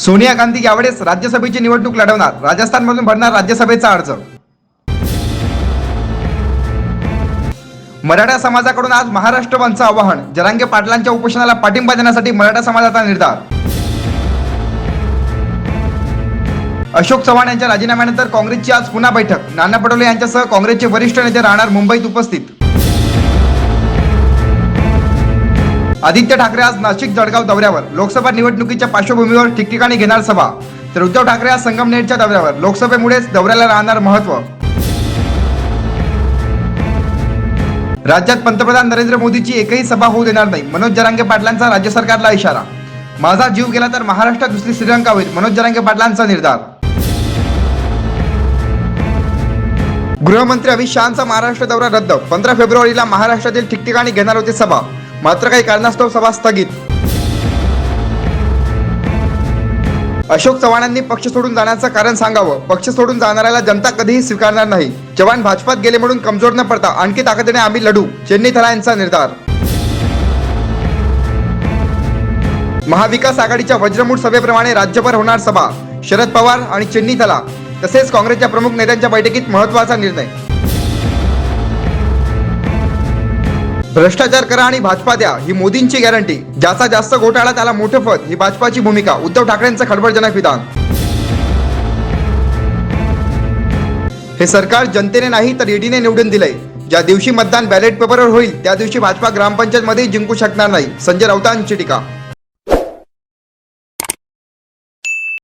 सोनिया गांधी यावेळेस राज्यसभेची निवडणूक लढवणार. राजस्थानमधून भरणार राज्यसभेचा अर्ज मराठा समाजाकडून आज महाराष्ट्र बंदचं आवाहन. जरांगे पाटलांच्या उपोषणाला पाठिंबा देण्यासाठी मराठा समाजाचा निर्धार. अशोक चव्हाण यांच्या राजीनाम्यानंतर काँग्रेसची आज पुन्हा बैठक. नाना पटोले यांच्यासह काँग्रेसचे वरिष्ठ नेते राहणार मुंबईत उपस्थित. आदित्य ठाकरे आज नाशिक जळगाव दौऱ्यावर. लोकसभा निवडणुकीच्या पार्श्वभूमीवर ठिकठिकाणी घेणार सभा. तर उद्धव ठाकरे आज संगमनेरच्या दौऱ्यावर. लोकसभेमुळेच दौऱ्याला राहणार महत्त्व. राज्यात पंतप्रधान नरेंद्र मोदीची एकही सभा होऊ देणार नाही. मनोज जरांगे पाटलांचा राज्य सरकारला इशारा. माझा जीव गेला तर महाराष्ट्रात दुसरी श्रीलंका होईल मनोज जरांगे पाटलांचा निर्धार. गृहमंत्री अमित शहाचा महाराष्ट्र दौरा रद्द. पंधरा फेब्रुवारीला महाराष्ट्रातील ठिकठिकाणी घेणार होती सभा. मात्र काही कारणास्तव सभा स्थगित. अशोक चव्हाणांनी पक्ष सोडून जाण्याचं कारण सांगावं. पक्ष सोडून जाणाऱ्याला जनता कधीही स्वीकारणार नाही. चव्हाण भाजपात गेले म्हणून कमजोर न पडता आणखी ताकदीने आम्ही लढू चेन्नई थला यांचा निर्धार. महाविकास आघाडीच्या वज्रमूठ सभेप्रमाणे राज्यभर होणार सभा शरद पवार आणि चेन्नी थला तसेच काँग्रेसच्या प्रमुख नेत्यांच्या बैठकीत महत्त्वाचा निर्णय. भ्रष्टाचार करा आणि भाजपा द्या ही मोदींची गॅरंटी. ज्याचा जास्त घोटाळा त्याला मोठं पद ही भाजपाची भूमिका. उद्धव ठाकरेंचं खडबडजनक विधान. हे सरकार जनतेने नाही तर ईडीने निवडून दिलंय. ज्या दिवशी मतदान बॅलेट पेपरवर होईल त्या दिवशी भाजपा ग्रामपंचायत मध्ये जिंकू शकणार नाही. संजय राऊतांची टीका.